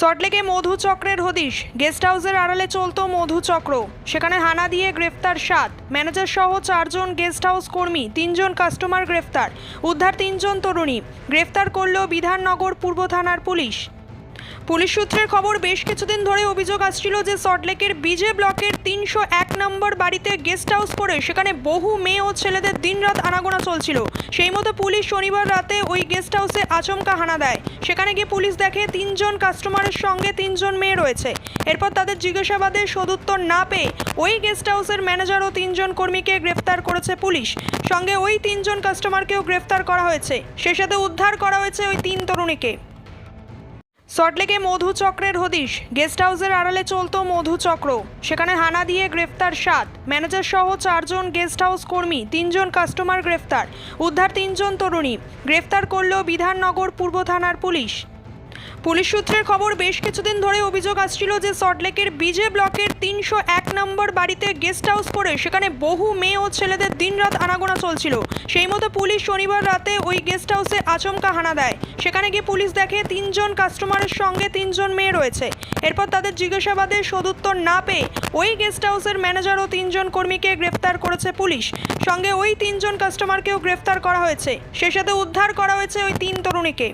সল্টলেকে মধু চক্রের হদিশ। গেস্ট হাউসের আড়ালে চলত মধু চক্র। সেখানে হানা দিয়ে গ্রেফতার সাত। ম্যানেজার সহ চারজন গেস্ট হাউস কর্মী, তিনজন কাস্টমার গ্রেফতার। উদ্ধার তিনজন তরুণী। গ্রেফতার করল বিধাননগর পূর্ব থানার পুলিশ। পুলিশ সূত্রের খবর, বেশ কিছুদিন ধরে অভিযোগ আসছিল যে সল্টলেকের বিজে ব্লকের তিনশো এক নম্বর বাড়িতে গেস্ট হাউস করে সেখানে বহু মেয়ে ও ছেলেদের দিনরাত আনাগোনা চলছিল। সেই মতো পুলিশ শনিবার রাতে ওই গেস্ট হাউসে আচমকা হানা দেয়। সেখানে গিয়ে পুলিশ দেখে তিনজন কাস্টমারের সঙ্গে তিনজন মেয়ে রয়েছে। এরপর তাদের জিজ্ঞাসাবাদে সদুত্তর না পেয়ে ওই গেস্ট হাউসের ম্যানেজার ও তিনজন কর্মীকে গ্রেফতার করেছে পুলিশ। সঙ্গে ওই তিনজন কাস্টমারকেও গ্রেফতার করা হয়েছে। সেই সাথে উদ্ধার করা হয়েছে ওই তিন তরুণীকে। সল্টলেকে মধুচক্রের হদিশ। গেস্ট হাউসের আড়ালে চলত মধুচক্র সেখানে হানা দিয়ে গ্রেফতার সাত। ম্যানেজার সহ চারজন গেস্ট হাউস কর্মী, তিনজন কাস্টমার গ্রেফতার। উদ্ধার তিনজন তরুণী। গ্রেফতার করল বিধাননগর পূর্ব থানার পুলিশ। পুলিশ সূত্রের খবর, বেশ কিছুদিন ধরে অভিযোগ আসছিল যে সল্টলেকের বিজে ব্লকের তিনশো এক নম্বর বাড়িতে গেস্ট হাউস করে সেখানে বহু মেয়ে ও ছেলেদের দিনরাত আনাগোনা চলছিল। সেই মতো পুলিশ শনিবার রাতে ওই গেস্ট হাউসে আচমকা হানা দেয়। সেখানে গিয়ে পুলিশ দেখে তিনজন কাস্টমারের সঙ্গে তিনজন মেয়ে রয়েছে। এরপর তাদের জিজ্ঞাসাবাদে সদুত্তর না পেয়ে ওই গেস্ট হাউসের ম্যানেজার ও তিনজন কর্মীকে গ্রেফতার করেছে পুলিশ। সঙ্গে ওই তিনজন কাস্টমারকেও গ্রেফতার করা হয়েছে। সেই সাথে উদ্ধার করা হয়েছে ওই তিন তরুণীকে।